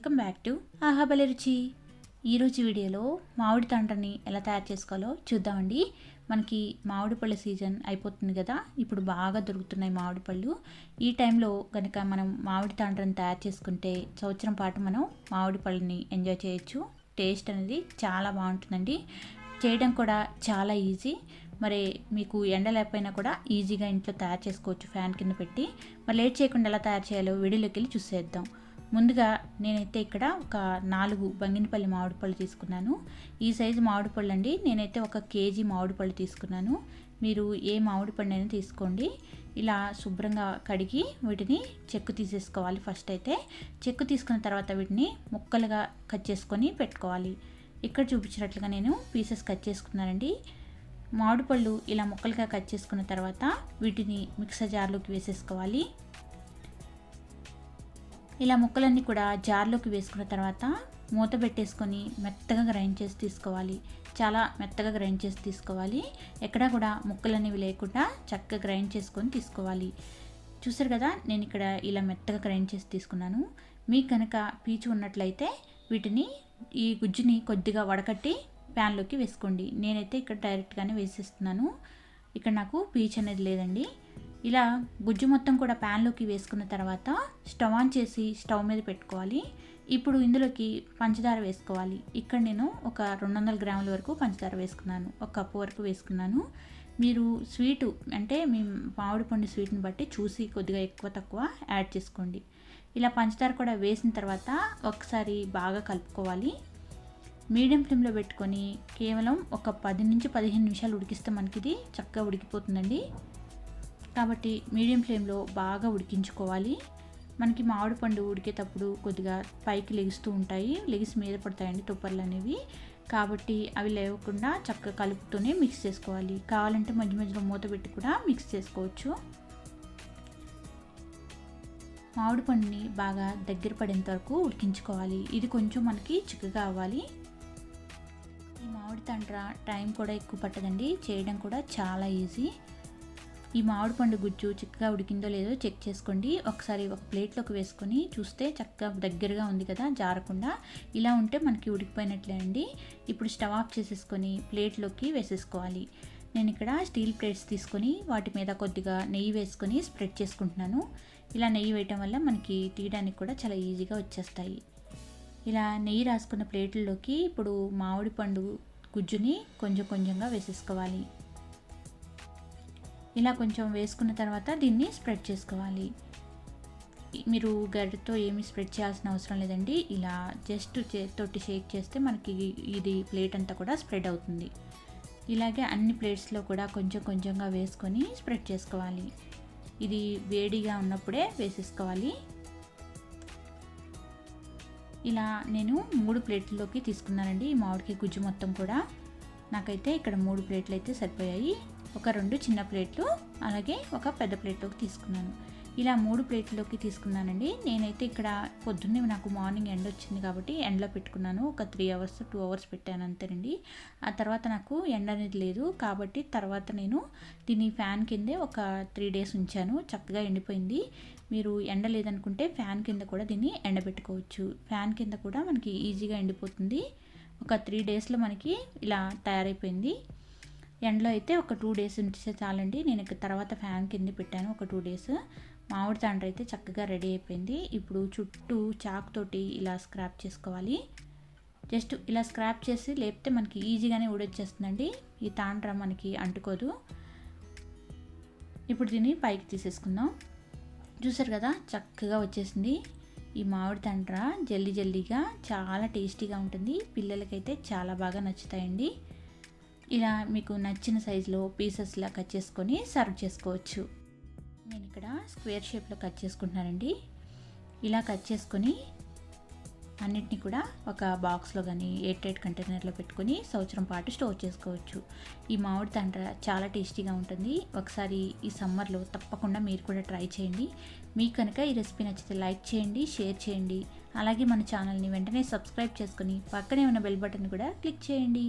Welcome back to ఆహాబలి రుచి. ఈరోజు వీడియోలో మామిడి తాండ్రని ఎలా తయారు చేసుకోవాలో చూద్దామండి. మనకి మామిడి పళ్ళ సీజన్ అయిపోతుంది కదా ఇప్పుడు బాగా దొరుకుతున్నాయి మామిడి పళ్ళు. ఈ టైంలో కనుక మనం మామిడి తాండ్రని తయారు చేసుకుంటే సంవత్సరం పాటు మనం మామిడి పళ్ళని ఎంజాయ్ చేయొచ్చు. టేస్ట్ అనేది చాలా బాగుంటుందండి. చేయడం కూడా చాలా ఈజీ. మరి మీకు ఎండ లేకపోయినా కూడా ఈజీగా ఇంట్లో తయారు చేసుకోవచ్చు ఫ్యాన్ కింద పెట్టి. మరి లేట్ చేయకుండా ఎలా తయారు చేయాలో వీడియోలోకి వెళ్ళి చూసేద్దాం. ముందుగా నేనైతే ఇక్కడ ఒక నాలుగు బంగినపల్లి మామిడి పళ్ళు తీసుకున్నాను. ఈ సైజు మామిడి పళ్ళు అండి నేనైతే ఒక కేజీ మామిడి పళ్ళు తీసుకున్నాను. మీరు ఏ మామిడి పండు అయినా తీసుకోండి. ఇలా శుభ్రంగా కడిగి వీటిని చెక్కు తీసేసుకోవాలి ఫస్ట్ అయితే. చెక్కు తీసుకున్న తర్వాత వీటిని ముక్కలుగా కట్ చేసుకొని పెట్టుకోవాలి. ఇక్కడ చూపించినట్లుగా నేను పీసెస్ కట్ చేసుకున్నానండి. మామిడి పళ్ళు ఇలా ముక్కలుగా కట్ చేసుకున్న తర్వాత వీటిని మిక్సర్ జార్లోకి వేసేసుకోవాలి. ఇలా ముక్కలన్నీ కూడా జార్లోకి వేసుకున్న తర్వాత మూత పెట్టేసుకొని మెత్తగా గ్రైండ్ చేసి తీసుకోవాలి. చాలా మెత్తగా గ్రైండ్ చేసి తీసుకోవాలి. ఎక్కడా కూడా ముక్కలు అనేవి లేకుండా చక్కగా గ్రైండ్ చేసుకొని తీసుకోవాలి. చూసారు కదా నేను ఇక్కడ ఇలా మెత్తగా గ్రైండ్ చేసి తీసుకున్నాను. మీకు కనుక పీచు ఉన్నట్లయితే వీటిని ఈ గుజ్జుని కొద్దిగా వడకట్టి ప్యాన్లోకి వేసుకోండి. నేనైతే ఇక్కడ డైరెక్ట్గానే వేసేస్తున్నాను. ఇక్కడ నాకు పీచ్ అనేది లేదండి. ఇలా గుజ్జు మొత్తం కూడా ప్యాన్లోకి వేసుకున్న తర్వాత స్టవ్ ఆన్ చేసి స్టవ్ మీద పెట్టుకోవాలి. ఇప్పుడు ఇందులోకి పంచదార వేసుకోవాలి. ఇక్కడ నేను ఒక రెండు వందల గ్రాముల వరకు పంచదార వేసుకున్నాను. ఒక కప్పు వరకు వేసుకున్నాను. మీరు స్వీటు అంటే మీ మామిడి పండు స్వీట్ని బట్టి చూసి కొద్దిగా ఎక్కువ తక్కువ యాడ్ చేసుకోండి. ఇలా పంచదార కూడా వేసిన తర్వాత ఒకసారి బాగా కలుపుకోవాలి. మీడియం ఫ్లేమ్లో పెట్టుకొని కేవలం ఒక పది నుంచి పదిహేను నిమిషాలు ఉడికిస్తే మనకి ఇది చక్కగా ఉడికిపోతుందండి. కాబట్టి మీడియం ఫ్లేమ్లో బాగా ఉడికించుకోవాలి. మనకి మామిడి పండు ఉడికేటప్పుడు కొద్దిగా పైకి లెగుస్తూ ఉంటాయి. లెగిసి మీద పడతాయండి తుప్పర్లు అనేవి. కాబట్టి అవి లేవకుండా చక్కగా కలుపుతూనే మిక్స్ చేసుకోవాలి. కావాలంటే మధ్య మధ్యలో మూత పెట్టి కూడా మిక్స్ చేసుకోవచ్చు. మామిడి పండుని బాగా దగ్గర పడేంత వరకు ఉడికించుకోవాలి. ఇది కొంచెం మనకి చిక్కగా అవ్వాలి. ఈ మామిడి తండ్ర టైం కూడా ఎక్కువ పట్టదండి. చేయడం కూడా చాలా ఈజీ. ఈ మామిడి పండు గుజ్జు చిక్కగా ఉడికిందో లేదో చెక్ చేసుకోండి. ఒకసారి ఒక ప్లేట్లోకి వేసుకొని చూస్తే చక్కగా దగ్గరగా ఉంది కదా జారకుండా. ఇలా ఉంటే మనకి ఉడికిపోయినట్లే అండి. ఇప్పుడు స్టవ్ ఆఫ్ చేసేసుకొని ప్లేట్లోకి వేసేసుకోవాలి. నేను ఇక్కడ స్టీల్ ప్లేట్స్ తీసుకొని వాటి మీద కొద్దిగా నెయ్యి వేసుకొని స్ప్రెడ్ చేసుకుంటున్నాను. ఇలా నెయ్యి వేయటం వల్ల మనకి తీయడానికి కూడా చాలా ఈజీగా వచ్చేస్తాయి. ఇలా నెయ్యి రాసుకున్న ప్లేట్లలోకి ఇప్పుడు మామిడి పండు గుజ్జుని కొంచెం కొంచెంగా వేసేసుకోవాలి. ఇలా కొంచెం వేసుకున్న తర్వాత దీన్ని స్ప్రెడ్ చేసుకోవాలి. మీరు గడ్డతో ఏమి స్ప్రెడ్ చేయాల్సిన అవసరం లేదండి. ఇలా జస్ట్ చేతితోటి షేక్ చేస్తే మనకి ఇది ప్లేట్ అంతా కూడా స్ప్రెడ్ అవుతుంది. ఇలాగే అన్ని ప్లేట్స్లో కూడా కొంచెం కొంచెంగా వేసుకొని స్ప్రెడ్ చేసుకోవాలి. ఇది వేడిగా ఉన్నప్పుడే వేసేసుకోవాలి. ఇలా నేను మూడు ప్లేట్లలోకి తీసుకున్నానండి. ఈ మామిడికాయ గుజ్జు మొత్తం కూడా. నాకైతే ఇక్కడ మూడు ప్లేట్లు అయితే సరిపోయాయి. ఒక రెండు చిన్న ప్లేట్లు అలాగే ఒక పెద్ద ప్లేట్లోకి తీసుకున్నాను. ఇలా మూడు ప్లేట్లోకి తీసుకున్నానండి. నేనైతే ఇక్కడ పొద్దున్నే నాకు మార్నింగ్ ఎండ వచ్చింది కాబట్టి ఎండలో పెట్టుకున్నాను. ఒక త్రీ అవర్స్ టూ అవర్స్ పెట్టాను అంతేనండి. ఆ తర్వాత నాకు ఎండ అనేది లేదు. కాబట్టి తర్వాత నేను దీన్ని ఫ్యాన్ కిందే ఒక త్రీ డేస్ ఉంచాను. చక్కగా ఎండిపోయింది. మీరు ఎండ లేదనుకుంటే ఫ్యాన్ కింద కూడా దీన్ని ఎండబెట్టుకోవచ్చు. ఫ్యాన్ కింద కూడా మనకి ఈజీగా ఎండిపోతుంది. ఒక త్రీ డేస్లో మనకి ఇలా తయారైపోయింది. ఎండలో అయితే ఒక టూ డేస్ ఉంచితే చాలండి. నేను ఇక తర్వాత ఫ్యాన్ కింద పెట్టాను ఒక టూ డేస్. మామిడి తాండ్ర అయితే చక్కగా రెడీ అయిపోయింది. ఇప్పుడు చుట్టూ చాక్ తోటి ఇలా స్క్రాప్ చేసుకోవాలి. జస్ట్ ఇలా స్క్రాప్ చేసి లేపితే మనకి ఈజీగానే ఊడొచ్చేస్తుందండి. ఈ తాండ్ర మనకి అంటుకోదు. ఇప్పుడు దీన్ని పైకి తీసేసుకుందాం. చూసారు కదా చక్కగా వచ్చేసింది. ఈ మామిడి తండ్ర జల్లీ జల్దీగా చాలా టేస్టీగా ఉంటుంది. పిల్లలకైతే చాలా బాగా నచ్చుతాయండి. ఇలా మీకు నచ్చిన సైజులో పీసెస్లా కట్ చేసుకొని సర్వ్ చేసుకోవచ్చు. నేను ఇక్కడ స్క్వేర్ షేప్లో కట్ చేసుకుంటున్నానండి. ఇలా కట్ చేసుకొని అన్నిటినీ కూడా ఒక బాక్స్లో కానీ ఎయిట్ ఎయిట్ కంటైనర్లో పెట్టుకొని సంవత్సరం పాటు స్టోర్ చేసుకోవచ్చు. ఈ మామిడి తండ్ర చాలా టేస్టీగా ఉంటుంది. ఒకసారి ఈ సమ్మర్లో తప్పకుండా మీరు కూడా ట్రై చేయండి. మీకు కనుక ఈ రెసిపీ నచ్చితే లైక్ చేయండి షేర్ చేయండి. అలాగే మన ఛానల్ని వెంటనే సబ్స్క్రైబ్ చేసుకుని పక్కనే ఉన్న బెల్ బటన్ కూడా క్లిక్ చేయండి.